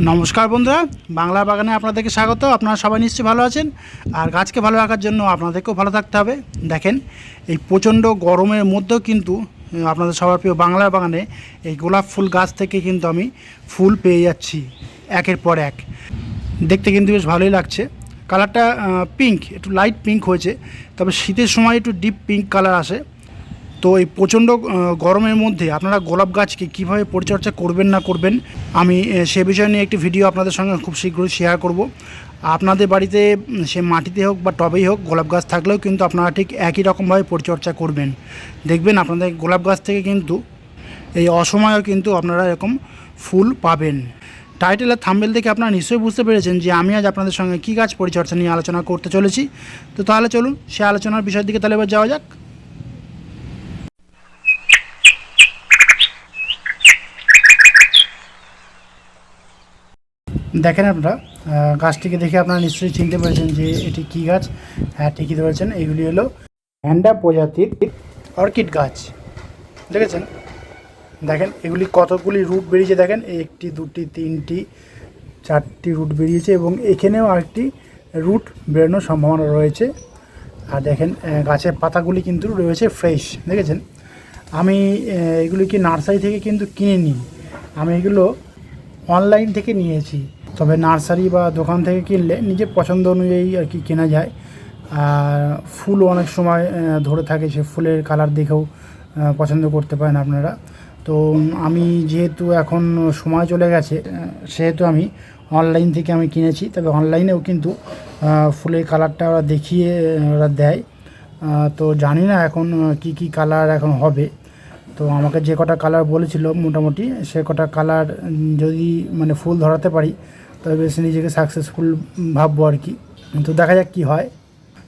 নমস্কার বন্ধুরা, বাংলা বাগানে আপনাদেরকে স্বাগত। আপনারা সবাই নিশ্চয়ই ভালো আছেন। আর গাছকে ভালো রাখার জন্য আপনাদেরকেও ভালো থাকতে হবে। দেখেন, এই প্রচণ্ড গরমের মধ্যেও কিন্তু আপনাদের সবার প্রিয় বাংলা বাগানে এই গোলাপ ফুল গাছ থেকে কিন্তু আমি ফুল পেয়ে যাচ্ছি, একের পর এক। দেখতে কিন্তু বেশ ভালোই লাগছে। কালারটা পিঙ্ক একটু লাইট পিঙ্ক হয়েছে, তবে শীতের সময় একটু ডিপ পিঙ্ক কালার আসে। তো এই প্রচণ্ড গরমের মধ্যে আপনারা গোলাপ গাছকে কীভাবে পরিচর্যা করবেন না করবেন, আমি সে বিষয় নিয়ে একটি ভিডিও আপনাদের সঙ্গে খুব শীঘ্রই শেয়ার করব। আপনাদের বাড়িতে সে মাটিতে হোক বা টবেই হোক গোলাপ গাছ থাকলেও কিন্তু আপনারা ঠিক একই রকমভাবে পরিচর্যা করবেন। দেখবেন আপনাদের গোলাপ গাছ থেকে কিন্তু এই অসময়েও কিন্তু আপনারা এরকম ফুল পাবেন। টাইটেল আর থাম্বেল থেকে আপনারা নিশ্চয়ই বুঝতে পেরেছেন যে আমি আজ আপনাদের সঙ্গে কী গাছ পরিচর্যা নিয়ে আলোচনা করতে চলেছি। তো তাহলে চলুন সে আলোচনার বিষয়ের দিকে তাহলে এবার যাওয়া যাক। দেখেন আপনারা গাছটিকে দেখে আপনারা নিশ্চয়ই চিনতে পেরেছেন যে এটি কী গাছ। হ্যাঁ ঠিকই ধরেছেন, এগুলি হলো হ্যান্ডা প্রজাতির অর্কিড গাছ। দেখেছেন? দেখেন, এগুলি কতগুলি রুট বেরিয়েছে দেখেন একটি, দুটি, তিনটি, চারটি রুট বেরিয়েছে এবং এখানেও আরেকটি রুট বেরোনোর সম্ভাবনা রয়েছে। আর দেখেন গাছের পাতাগুলি কিন্তু রয়েছে ফ্রেশ, দেখেছেন? আমি এগুলি কি নার্সারি থেকে কিন্তু কিনে নিই আমি এগুলো অনলাইন থেকে নিয়েছি। তবে নার্সারি বা দোকান থেকে কিনলে নিজের পছন্দ অনুযায়ী আর কি কেনা যায়। আর ফুলও অনেক সময় ধরে থাকে সে ফুলের কালার দেখেও পছন্দ করতে পারেন আপনারা। তো আমি যেহেতু এখন সময় চলে গেছে সেহেতু আমি অনলাইন থেকে আমি কিনেছি। তবে অনলাইনেও কিন্তু ফুলের কালারটা ওরা দেখিয়ে ওরা দেয়। তো জানি না এখন কি কি কালার এখন হবে। তো আমাকে যে কটা কালার বলেছিল মোটামুটি, সে কটা কালার যদি মানে ফুল ধরাতে পারি, তবে বেশ নিজেকে সাকসেসফুল ভাববো আর কি। তো দেখা যাক কী হয়।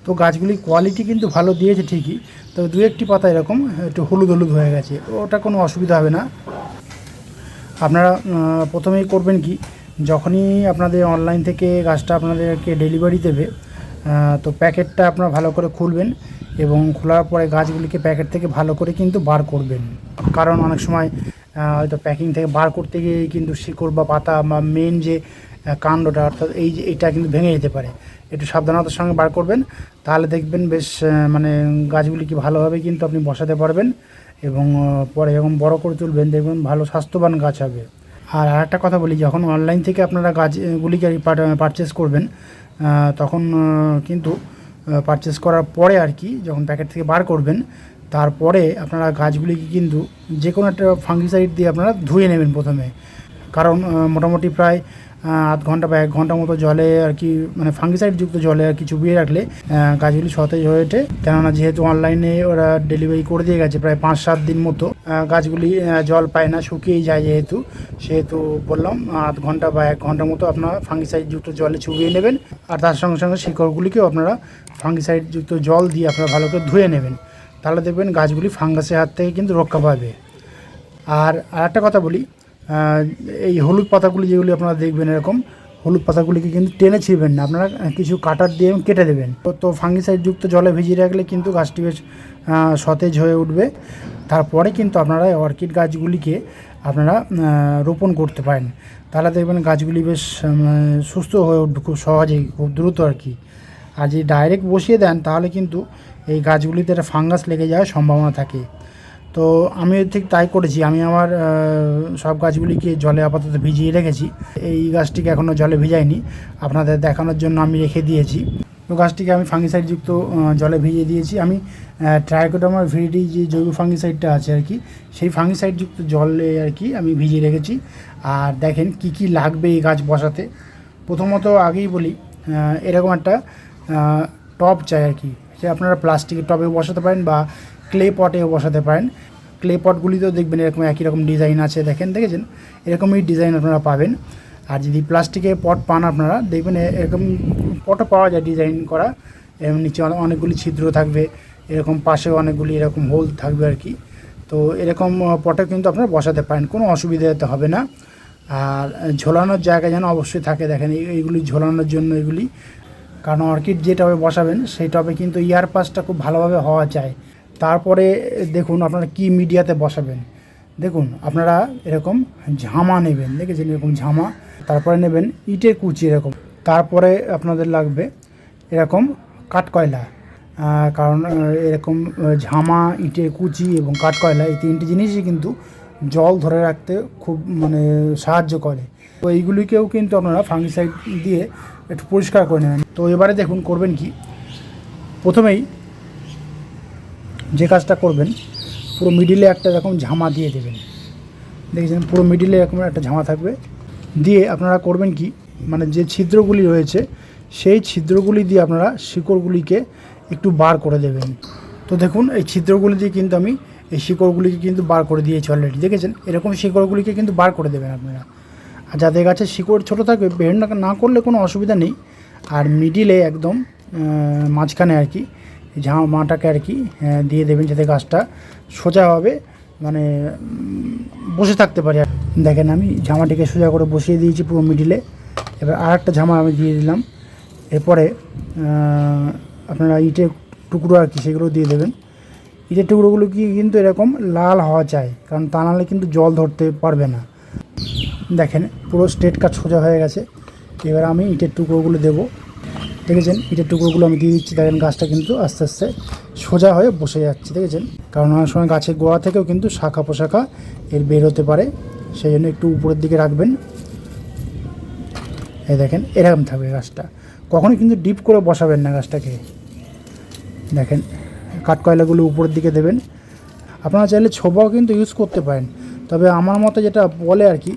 তো গাছগুলি কোয়ালিটি কিন্তু ভালো দিয়েছে ঠিকই তো দু একটি পাতা এরকম একটু হলুদ হলুদ হয়ে গেছে, ওটা কোনো অসুবিধা হবে না। আপনারা প্রথমেই করবেন কি, যখনই আপনাদের অনলাইন থেকে গাছটা আপনাদেরকে ডেলিভারি দেবে তো প্যাকেটটা আপনারা ভালো করে খুলবেন এবং খোলার পরে গাছগুলিকে প্যাকেট থেকে ভালো করে কিন্তু বার করবেন। কারণ অনেক সময় হয়তো প্যাকিং থেকে বার করতে গিয়ে কিন্তু শিকড় বা পাতা বা মেন যে কাণ্ডটা, অর্থাৎ এই যে এইটা কিন্তু ভেঙে যেতে পারে। একটু সাবধানতার সঙ্গে বার করবেন, তাহলে দেখবেন বেশ মানে গাছগুলিকে ভালোভাবে কিন্তু আপনি বসাতে পারবেন এবং পরে যখন বড় করে তুলবেন, দেখবেন ভালো স্বাস্থ্যবান গাছ হবে। আর আরেকটা কথা বলি, যখন অনলাইন থেকে আপনারা গাছগুলিকে পারচেস করবেন তখন কিন্তু পারচেস করার পরে আর কি, যখন প্যাকেট থেকে বার করবেন, তারপরে আপনারা গাছগুলিকে কিন্তু যে কোনো একটা ফাঙ্গিসাইড দিয়ে আপনারা ধুয়ে নেবেন প্রথমে। কারণ মোটামুটি প্রায় আধ ঘণ্টা বা এক ঘণ্টা মতো জলে আর কি মানে ফাঙ্গিসাইড যুক্ত জলে আর কি চুবিয়ে রাখলে গাছগুলি সতেজ হয়ে ওঠে। কেননা যেহেতু অনলাইনে ওরা ডেলিভারি করে দিয়ে গেছে প্রায় পাঁচ, সাত দিন মতো গাছগুলি জল পায় না, শুকিয়েই যায় যেহেতু। সেহেতু বললাম, আধ ঘণ্টা বা এক ঘণ্টা মতো আপনারা ফাঙ্গিসাইড যুক্ত জলে চুবিয়ে নেবেন। আর তার সঙ্গে সঙ্গে শিকড়গুলিকেও আপনারা ফাঙ্গিসাইড যুক্ত জল দিয়ে আপনারা ভালো করে ধুয়ে নেবেন। তাহলে দেখবেন গাছগুলি ফাঙ্গাসের হাত থেকে কিন্তু রক্ষা পাবে। আর আরেকটা কথা বলি এই হলুদ পাতাগুলি যেগুলি আপনারা দেখবেন এরকম, হলুদ পাতাগুলিকে কিন্তু টেনে ছিঁড়বেন না। আপনারা কিছু কাটার দিয়ে কেটে দেবেন। তো- তো ফাঙ্গিসাইড যুক্ত জলে ভিজিয়ে রাখলে কিন্তু গাছটি বেশ সতেজ হয়ে উঠবে। তারপরে কিন্তু আপনারা অর্কিড গাছগুলিকে আপনারা রোপণ করতে পারেন। তাহলে দেখবেন গাছগুলি বেশ সুস্থ হয়ে উঠবে খুব সহজেই, খুব দ্রুত আর কি। আর যদি ডাইরেক্ট বসিয়ে দেন, তাহলে কিন্তু এই গাছগুলিতে একটা ফাঙ্গাস লেগে যাওয়ার সম্ভাবনা থাকে। তো আমি ঠিক তাই করেছি। আমি আমার সব গাছগুলিকে জলে আপাতত ভিজিয়ে রেখেছি। এই গাছটিকে এখনও জলে ভিজাইনি। আপনাদের দেখানোর জন্য আমি রেখে দিয়েছি। তো গাছটিকে আমি ফাঙ্গিসাইড যুক্ত জলে ভিজিয়ে দিয়েছি। আমি ট্রাইকোডামার ভিডি যে জৈব ফাঙ্গিসাইডটা আছে আর কি, সেই ফাঙ্গিসাইড যুক্ত জলে আর কি আমি ভিজিয়ে রেখেছি। আর দেখেন কি কি লাগবে এই গাছ বসাতে। প্রথমত আগেই বলি এরকম একটা টব চাই আর কি। সে আপনারা প্লাস্টিকের টবে বসাতে পারেন বা ক্লে পটেও বসাতে পারেন। ক্লে পটগুলিতেও দেখবেন এরকম একই রকম ডিজাইন আছে। দেখেন, দেখেছেন? এরকমই ডিজাইন আপনারা পাবেন। আর যদি প্লাস্টিকের পট পান আপনারা, দেখবেন এরকম পটও পাওয়া যায় ডিজাইন করা। এবং নিচে অনেকগুলি ছিদ্র থাকবে। এরকম পাশেও অনেকগুলি এরকম হোল থাকবে আর কি। তো এরকম পটে কিন্তু আপনারা বসাতে পারেন। কোনো অসুবিধা হতে হবে না। আর ঝোলানোর জায়গা যেন অবশ্যই থাকে। দেখেন এইগুলি ঝোলানোর জন্য এগুলি। কারণ অর্কিড যে টবে বসাবেন, সেই টবে কিন্তু ইয়ার পাসটা খুব ভালোভাবে হওয়া চাই। তারপরে, দেখুন আপনারা কি মিডিয়াতে বসাবেন। দেখুন, আপনারা এরকম ঝামা নেবেন, দেখেছেন এরকম ঝামা? তারপরে নেবেন ইটের কুচি এরকম। তারপরে আপনাদের লাগবে এরকম কাঠকয়লা। কারণ এরকম ঝামা, ইটের কুচি এবং কাঠকয়লা এই তিনটি জিনিসই কিন্তু জল ধরে রাখতে খুব মানে সাহায্য করে। তো এইগুলিকেও কিন্তু আপনারা ফাঙ্গিসাইড দিয়ে একটু পরিষ্কার করে নেবেন। তো এবারে দেখুন করবেন কি? প্রথমেই যে কাজটা করবেন, পুরো মিডিলে একটা এরকম ঝামা দিয়ে দেবেন। দেখেছেন, পুরো মিডিলে এরকম একটা ঝামা থাকবে। দিয়ে আপনারা করবেন কি মানে যে ছিদ্রগুলি রয়েছে, সেই ছিদ্রগুলি দিয়ে আপনারা শিকড়গুলিকে একটু বার করে দেবেন। তো দেখুন, এই ছিদ্রগুলি দিয়ে কিন্তু আমি, এই শিকড়গুলিকে কিন্তু বার করে দিয়েছি অলরেডি দেখেছেন, এরকম শিকড়গুলিকে কিন্তু বার করে দেবেন আপনারা। আর যাদের গাছে শিকড় ছোটো থাকবে, বের না করলে কোনো অসুবিধা নেই। আর মিডিলে একদম মাঝখানে আর কি ঝামাটাকে আর কি আহ, দিয়ে দেবেন যাতে গাছটা সোজাভাবে মানে বসে থাকতে পারে। দেখেন আমি ঝামাটিকে সোজা করে বসিয়ে দিয়েছি পুরো মিডিলে এবার আর একটা ঝামা আমি দিয়ে দিলাম। এরপরে আপনারা ইটের টুকরো আর কি সেগুলো দিয়ে দেবেন। ইটের টুকরোগুলো কি কিন্তু এরকম লাল হওয়া চাই কারণ তা নাহলে কিন্তু জল ধরতে পারবে না। দেখেন পুরো স্ট্রেট কাট সোজা হয়ে গেছে। এবার আমি ইটের টুকরোগুলো দেবো। দেখেছেন? ইটের টুকরোগুলো আমি দিয়ে দিচ্ছি। দেখেন গাছটা কিন্তু আস্তে আস্তে সোজা হয়ে বসে যাচ্ছে, দেখেছেন? কারণ অনেক সময় গাছের গোড়া থেকেও কিন্তু শাখা পোশাখা এর বের হতে পারে। সেই জন্য একটু উপরের দিকে রাখবেন। এই দেখেন, এরকম থাকবে গাছটা। কখনোই কিন্তু ডিপ করে বসাবেন না গাছটাকে। দেখেন, কাঠকয়লাগুলো উপরের দিকে দেবেন। আপনারা চাইলে ছোবাও কিন্তু ইউজ করতে পারেন। তবে আমার মতে যেটা বলে আর কি,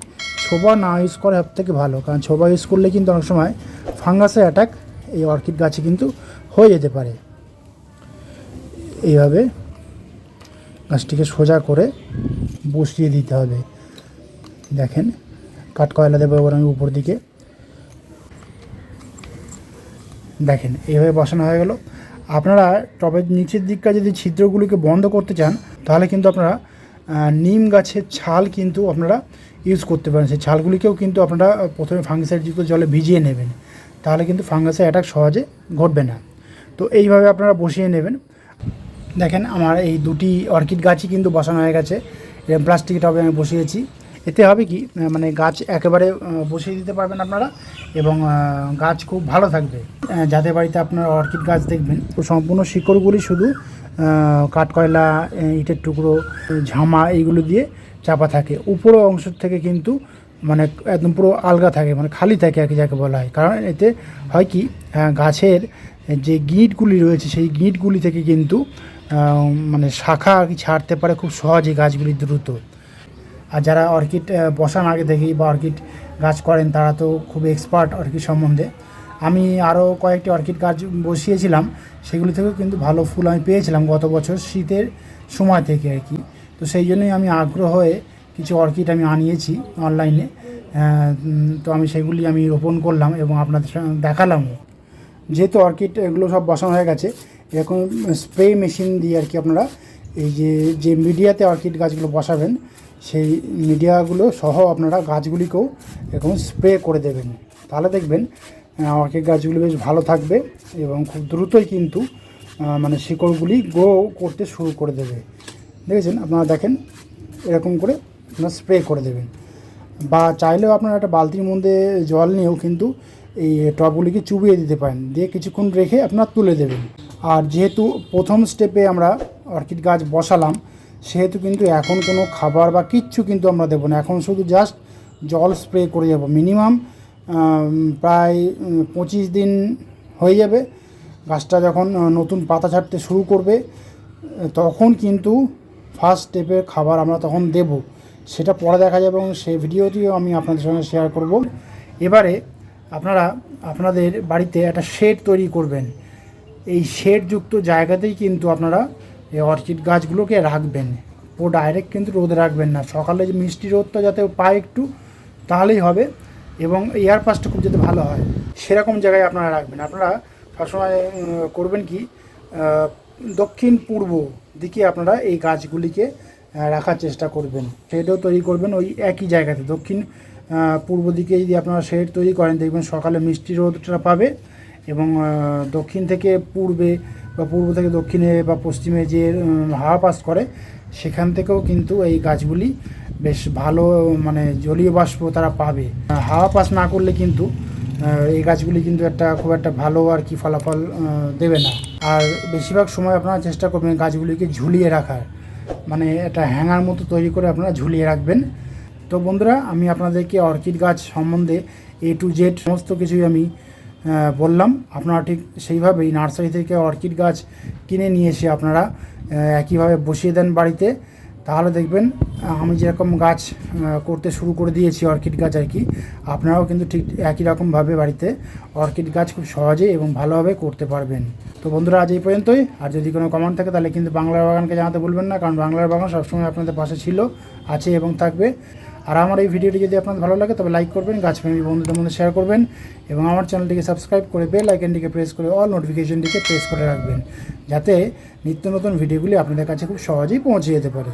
ছোবা না ইউজ করা সব থেকে ভালো। কারণ ছোবা ইউজ করলে কিন্তু অনেক সময় ফাঙ্গাসের অ্যাটাক এই অর্কিড গাছে কিন্তু হয়ে যেতে পারে। এইভাবে গাছটিকে সোজা করে বসিয়ে দিতে হবে। দেখেন, কাঠকয়লা দেবো এবার আমি উপর দিকে। দেখেন, এইভাবে বসানো হয়ে গেল। আপনারা টবের নিচের দিকটা যদি ছিদ্রগুলিকে বন্ধ করতে চান, তাহলে কিন্তু আপনারা নিম গাছের ছাল কিন্তু আপনারা ইউজ করতে পারেন। সেই ছালগুলিকেও কিন্তু আপনারা প্রথমে ফাঙ্গিসাইডযুক্ত জলে ভিজিয়ে নেবেন। তাহলে কিন্তু ফাঙ্গাসের অ্যাটাক সহজে ঘটবে না। তো এইভাবে আপনারা বসিয়ে নেবেন। দেখেন আমার এই দুটি অর্কিড গাছই কিন্তু বসানো হয়ে গেছে। এরকম প্লাস্টিক টবে আমি বসিয়েছি। এতে হবে কি মানে গাছ একেবারে বসিয়ে দিতে পারবেন আপনারা এবং গাছ খুব ভালো থাকবে। যাদের বাড়িতে আপনারা অর্কিড গাছ দেখবেন সম্পূর্ণ শিকড়গুলি শুধু কাঠকয়লা ইটের টুকরো, ঝামা, এইগুলো দিয়ে চাপা থাকে। উপরও অংশ থেকে কিন্তু মানে একদম পুরো আলগা থাকে মানে খালি থাকে আর কি যাকে বলা হয়। কারণ এতে হয় কি গাছের যে গিঁটগুলি রয়েছে, সেই গিঁটগুলি থেকে কিন্তু মানে শাখা আর কি ছাড়তে পারে খুব সহজে গাছগুলি দ্রুত। আর যারা অর্কিড বসান আগে থেকেই বা অর্কিড গাছ করেন, তারা তো খুব এক্সপার্ট অর্কিড সম্বন্ধে। আমি আরও কয়েকটি অর্কিড গাছ বসিয়েছিলাম, সেগুলি থেকেও কিন্তু ভালো ফুল আমি পেয়েছিলাম গত বছর শীতের সময় থেকে আর কি। তো সেই জন্যই আমি আগ্রহ হয়ে কিছু অর্কিড আমি আনিয়েছি অনলাইনে তো আমি সেগুলি আমি রোপণ করলাম এবং আপনাদের সঙ্গে দেখালামও। যেহেতু অর্কিড এগুলো সব বসানো হয়ে গেছে, এরকম স্প্রে মেশিন দিয়ে আর কি আপনারা এই যে যে মিডিয়াতে অর্কিড গাছগুলো বসাবেন, সেই মিডিয়াগুলো সহ আপনারা গাছগুলিকেও এরকম স্প্রে করে দেবেন। তাহলে দেখবেন অর্কিড গাছগুলো বেশ ভালো থাকবে এবং খুব দ্রুতই কিন্তু মানে শিকড়গুলি গ্রো করতে শুরু করে দেবে। দেখেছেন? আপনারা দেখেন, এরকম করে আপনারা স্প্রে করে দেবেন। বা চাইলেও আপনারা একটা বালতির মধ্যে জল নিয়েও কিন্তু এই টবগুলিকে চুবিয়ে দিতে পারেন। দিয়ে কিছুক্ষণ রেখে আপনারা তুলে দেবেন। আর যেহেতু প্রথম স্টেপে আমরা অর্কিড গাছ বসালাম, সেহেতু কিন্তু এখন কোনো খাবার বা কিচ্ছু কিন্তু আমরা দেবো না। এখন শুধু জাস্ট জল স্প্রে করে যাব মিনিমাম প্রায় পঁচিশ দিন হয়ে যাবে। গাছটা যখন নতুন পাতা ছাড়তে শুরু করবে, তখন কিন্তু ফার্স্ট স্টেপের খাবার আমরা তখন দেব। সেটা পরে দেখা যাবে এবং সেই ভিডিওটিও আমি আপনাদের সঙ্গে শেয়ার করব। এবারে আপনারা আপনাদের বাড়িতে একটা শেড তৈরি করবেন। এই শেডযুক্ত জায়গাতেই কিন্তু আপনারা এই অর্কিড গাছগুলোকে রাখবেন। ও ডাইরেক্ট কিন্তু রোদে রাখবেন না। সকালে যে মিষ্টি রোদটা যাতে পায় একটু, তাহলেই হবে এবং এয়ার পাসটা খুব যাতে ভালো হয়। সেরকম জায়গায় আপনারা রাখবেন। আপনারা সবসময় করবেন কি দক্ষিণ পূর্ব দিকে আপনারা এই গাছগুলিকে রাখার চেষ্টা করবেন। শেডও তৈরি করবেন ওই একই জায়গাতে। দক্ষিণ পূর্ব দিকে যদি আপনারা শেড তৈরি করেন, দেখবেন সকালে মিষ্টি রোদটা পাবে এবং দক্ষিণ থেকে পূর্বে বা পূর্ব থেকে দক্ষিণে বা পশ্চিমে যে হাওয়া পাস করে, সেখান থেকেও কিন্তু এই গাছগুলি বেশ ভালো মানে জলীয় বাষ্প তারা পাবে। হাওয়া পাস না করলে কিন্তু এই গাছগুলি কিন্তু একটা খুব একটা ভালো আর কি ফলাফল দেবে না। আর বেশিরভাগ সময় আপনারা চেষ্টা করবেন গাছগুলিকে ঝুলিয়ে রাখার। মানে এটা হ্যাঙ্গার মতো তৈরি করে আপনারা ঝুলিয়ে রাখবেন। তো বন্ধুরা, আমি আপনাদেরকে অর্কিড গাছ সম্বন্ধে এ টু জেড সমস্ত কিছুই আমি বললাম। আপনারা ঠিক সেইভাবেই নার্সারি থেকে অর্কিড গাছ কিনে নিয়ে এসে আপনারা একইভাবে বসিয়ে দেন বাড়িতে। তাহলে দেখবেন আমি যেরকম গাছ করতে শুরু করে দিয়েছি অর্কিড গাছ আর কি, আপনারাও কিন্তু ঠিক একই রকমভাবে বাড়িতে অর্কিড গাছ খুব সহজেই এবং ভালোভাবে করতে পারবেন। তো বন্ধুরা, আজ এই পর্যন্তই। আর যদি কোনো কমেন্ট থাকে, তাহলে কিন্তু বাংলার বাগানকে জানাতে বলবেন না, কারণ বাংলার বাগান সবসময় আপনাদের পাশে ছিল, আছে এবং থাকবে। আর আমার এই ভিডিওটি যদি আপনাদের ভালো লাগে, তবে লাইক করবেন গাছ গাছপ্রেমী বন্ধুদের মধ্যে শেয়ার করবেন, এবং আমার চ্যানেলটিকে সাবস্ক্রাইব করে বেল আইকনটিকে প্রেস করে অল নোটিফিকেশনটিকে প্রেস করে রাখবেন, যাতে নিত্য নতুন ভিডিওগুলি আপনাদের কাছে খুব সহজেই পৌঁছে যেতে পারে।